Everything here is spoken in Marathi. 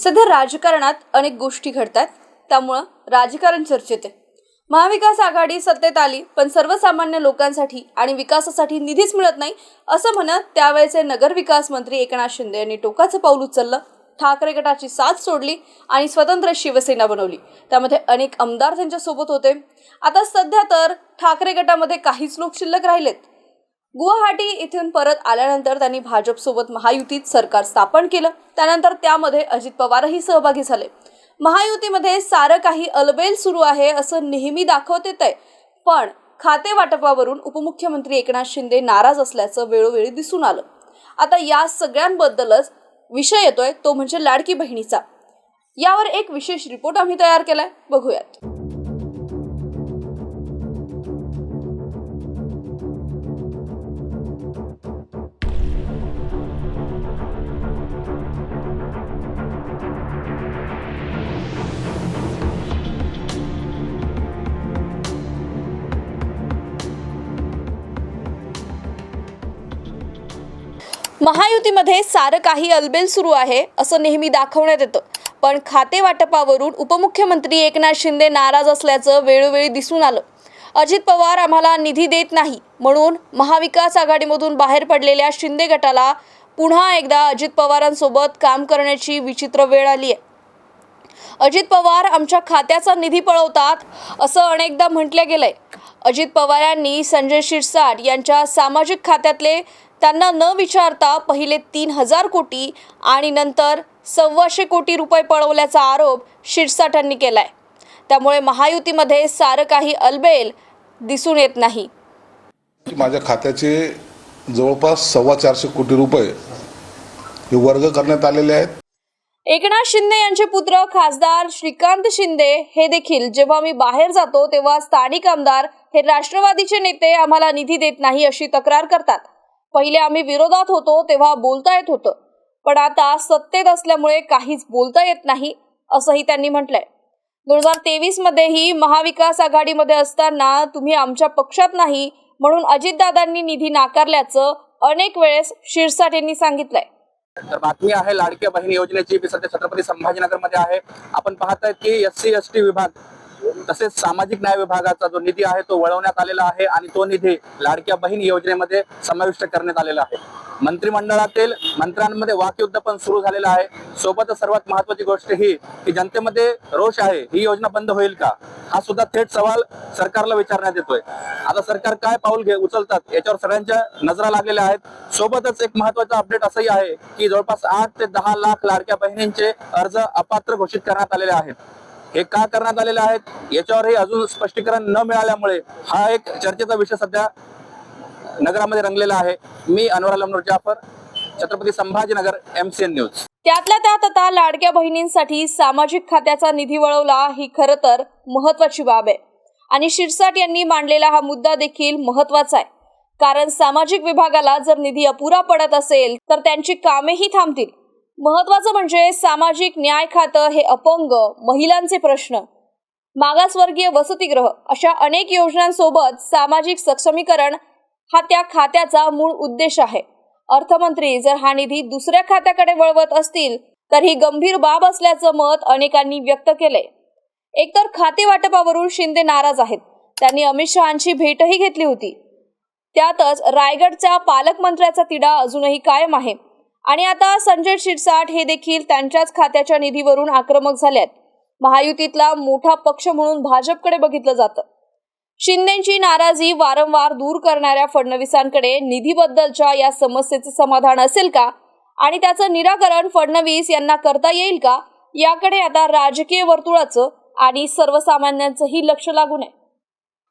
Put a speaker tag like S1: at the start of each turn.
S1: सध्या राजकारणात अनेक गोष्टी घडतात. त्यामुळं राजकारण चर्चेत आहे. महाविकास आघाडी सत्तेत आली पण सर्वसामान्य लोकांसाठी आणि विकासासाठी निधीच मिळत नाही असं म्हणत त्यावेळेचे नगरविकास मंत्री एकनाथ शिंदे यांनी टोकाचं पाऊल उचललं ठाकरे गटाची साथ सोडली आणि स्वतंत्र शिवसेना बनवली. त्यामध्ये अनेक आमदार त्यांच्यासोबत होते. आता सध्या तर ठाकरे गटामध्ये काहीच लोक शिल्लक राहिलेत. गुवाहाटी इथून परत आल्यानंतर त्यांनी भाजपसोबत महायुतीत सरकार स्थापन केलं. त्यानंतर त्यामध्ये अजित पवारही सहभागी झाले. महायुतीमध्ये सारं काही अलबेल सुरू आहे असं नेहमी दाखवत येत आहे पण खाते वाटपावरून उपमुख्यमंत्री एकनाथ शिंदे नाराज असल्याचं वेळोवेळी दिसून आलं. आता या सगळ्यांबद्दलच विषय येतोय तो म्हणजे लाडकी बहिणीचा. यावर एक विशेष रिपोर्ट आम्ही तयार केलाय. बघूयात. महायुतीमध्ये सारं काही अलबेल सुरू आहे असं नेहमी दाखवण्यात येतं. पण खाते वाटपावरून उपमुख्यमंत्री एकनाथ शिंदे नाराज असल्याचं वेळोवेळी दिसून आलं. अजित पवार आम्हाला निधी देत नाही म्हणून महाविकास आघाडीमधून बाहेर पडलेल्या शिंदे गटाला पुन्हा एकदा अजित पवारांसोबत काम करण्याची विचित्र वेळ आली आहे. अजित पवार आमच्या खात्याचा निधी पळवतात असं अनेकदा म्हटलं गेलंय. अजित पवार यांनी संजय शिरसाट यांच्या सामाजिक खात्यातले त्यांना न विचारता पहिले तीन हजार कोटी आणि नंतर सव्वाशे कोटी रुपये पळवल्याचा आरोप शिरसाटांनी केलाय. त्यामुळे महायुतीमध्ये सारं काही अलबेल दिसून येत नाही.
S2: माझ्या खात्याचे जवळपास सव्वा चारशे कोटी रुपये हे वर्ग करण्यात आलेले आहेत.
S1: एकनाथ शिंदे यांचे पुत्र खासदार श्रीकांत शिंदे हे देखील जेव्हा मी बाहेर जातो तेव्हा स्थानिक आमदार हे राष्ट्रवादीचे नेते आम्हाला निधी देत नाही अशी तक्रार करतात. पहिले आम्ही विरोधात होतो तेव्हा बोलता येत होतं. पण आता सत्तेत असल्यामुळे काहीच बोलता येत नाही असंही त्यांनी म्हटलंय. दोन हजार तेवीस मध्येही महाविकास आघाडीमध्ये असताना तुम्ही आमच्या पक्षात नाही म्हणून अजितदादांनी निधी नाकारल्याचं अनेक वेळेस शिरसाट यांनी सांगितलंय.
S3: तर बातमी आहे लाडक्या बहीण योजनेची सध्या छत्रपती संभाजीनगरमध्ये आहे. आपण पाहताय की एस सी एस टी विभाग तसेच सामाजिक न्याय विभागाचा जो निधी आहे तो वळवण्यात आलेला आहे आणि तो निधी लाडक्या बहीण योजनेमध्ये समाविष्ट करण्यात आलेला आहे. मंत्रिमंडळातील मंत्र्यांमध्ये वाकयुद्ध पण सुरू झालेलं आहे. सोबतच सर्वात महत्वाची गोष्ट ही की जनतेमध्ये रोष आहे ही योजना बंद होईल का? हा सुद्धा थेट सवाल सरकारला विचारण्यात येतोय. आता सरकार काय पाऊल घे उचलतात याच्यावर सगळ्यांच्या नजरा लागलेल्या आहेत. सोबतच एक महत्त्वाचा अपडेट असंही आहे की जवळपास आठ ते दहा लाख लाडक्या बहिणींचे अर्ज अपात्र घोषित करण्यात आलेले आहेत. हे का करण्यात आलेले आहेत? याच्यावरही अजून स्पष्टीकरण न मिळाल्यामुळे हा एक चर्चेचा विषय सध्या नगरामध्ये रंगलेला आहे. मी अनवर अलमनूर जाफर छत्रपती संभाजीनगर एमसीएन न्यूज
S1: त्यातल्या त्यात आता लाडक्या बहिणींसाठी सामाजिक खात्याचा निधी वळवला ही खरं तर महत्वाची बाब आहे. आणि शिरसाट यांनी मांडलेला हा मुद्दा देखील महत्त्वाचा आहे. कारण सामाजिक विभागाला जर निधी अपुरा पडत असेल तर त्यांची कामेही थांबतील. महत्वाचं म्हणजे सामाजिक न्याय खातं हे अपंग महिलांचे प्रश्न. मागासवर्गीय वसतिगृह अशा अनेक योजनांसोबत सामाजिक सक्षमीकरण हा त्या खात्याचा मूळ उद्देश आहे. अर्थमंत्री जर हा निधी दुसऱ्या खात्याकडे वळवत असतील तर ही गंभीर बाब असल्याचं मत अनेकांनी व्यक्त केलंय. एकतर खाते वाटपावरून शिंदे नाराज आहेत. त्यांनी अमित शहांची भेटही घेतली होती. त्यातच रायगडच्या पालकमंत्र्याचा तिढा अजूनही कायम आहे. आणि आता संजय शिरसाट हे देखील त्यांच्याच खात्याच्या निधीवरून आक्रमक झाल्यात महायुतीतला मोठा पक्ष म्हणून भाजपकडे बघितलं जातं. शिंदेची नाराजी वारंवार दूर करणाऱ्या फडणवीसांकडे निधीबद्दलच्या या समस्येचं समाधान असेल का? आणि त्याचं निराकरण फडणवीस यांना करता येईल का? याकडे आता राजकीय वर्तुळाचं आणि सर्वसामान्यांचंही लक्ष लागून आहे.